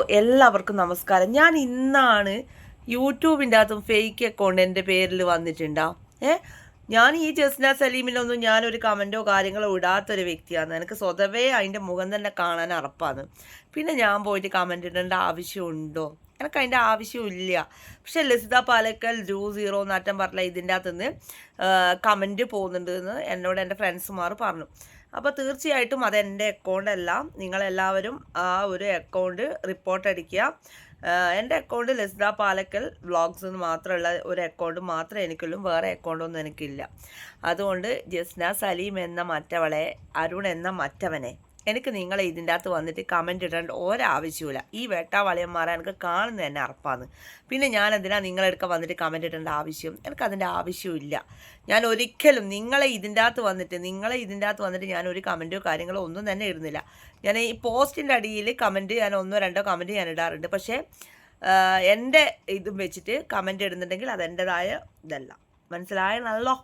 എല്ലാവർക്കും നമസ്കാരം. ഞാൻ ഇന്നാണ് യൂട്യൂബിന്റെ അകത്തും ഫേക്ക് അക്കൗണ്ട് എന്റെ പേരിൽ വന്നിട്ടുണ്ടോ. ഏ? ഞാൻ ഈ ജസ്ന സലീമിനൊന്നും ഞാനൊരു കമന്റോ കാര്യങ്ങളോ ഇടാത്തൊരു വ്യക്തിയാണ്. എനിക്ക് സ്വതവേ അതിന്റെ മുഖം തന്നെ കാണാൻ അറപ്പാണ്. പിന്നെ ഞാൻ പോയിട്ട് കമന്റ് ഇടേണ്ട ആവശ്യമുണ്ടോ? എനിക്ക് അതിന്റെ ആവശ്യമില്ല. പക്ഷെ ലസിത പാലക്കൽ ജൂ സീറോ എന്നാറ്റം പറഞ്ഞ ഇതിന്റെ അകത്തുനിന്ന് കമന്റ് പോകുന്നുണ്ട് എന്ന് എന്നോട് എന്റെ ഫ്രണ്ട്സുമാർ പറഞ്ഞു. അപ്പോൾ തീർച്ചയായിട്ടും അത് എന്റെ അക്കൗണ്ട് അല്ല. നിങ്ങളെല്ലാവരും ആ ഒരു അക്കൗണ്ട് റിപ്പോർട്ട് അടിക്കുക. എന്റെ അക്കൗണ്ട് ലസിത പാലക്കൽ വ്ളോഗ്സ് എന്ന് മാത്രമുള്ള ഒരു അക്കൗണ്ട് മാത്രമേ എനിക്കുള്ളൂ. വേറെ അക്കൗണ്ടൊന്നും എനിക്കില്ല. അതുകൊണ്ട് ജസ്ന സലീം എന്ന മറ്റവളെ അരുൺ എന്ന മറ്റവനെ എനിക്ക് നിങ്ങൾ ഇതിന്റെ അകത്ത് വന്നിട്ട് കമന്റ് ഇടേണ്ട ഒരാവശ്യമില്ല ഈ വേട്ടാവളയന്മാരെ എനിക്ക് കാണുന്നത് തന്നെ അറപ്പാണ് പിന്നെ ഞാൻ എന്തിനാ നിങ്ങളെടുക്ക വന്നിട്ട് കമന്റ് ഇടേണ്ട ആവശ്യം? എനിക്കതിന്റെ ആവശ്യമില്ല ഞാൻ ഒരിക്കലും നിങ്ങളെ ഇതിന്റെ അകത്ത് വന്നിട്ട് നിങ്ങളെ ഇതിന്റെ അകത്ത് വന്നിട്ട് ഞാൻ ഒരു കമന്റോ കാര്യങ്ങളോ ഒന്നും തന്നെ ഇടുന്നില്ല. ഞാൻ ഈ പോസ്റ്റിന്റെ അടിയിൽ കമന്റ് ഞാൻ ഒന്നോ രണ്ടോ കമന്റ് ഞാൻ ഇടാറുണ്ട്. പക്ഷേ എന്റെ ഇതും വെച്ചിട്ട് കമന്റ് ഇടുന്നുണ്ടെങ്കിൽ അതെന്റെതായ ഇതല്ല. മനസ്സിലായണല്ലോ?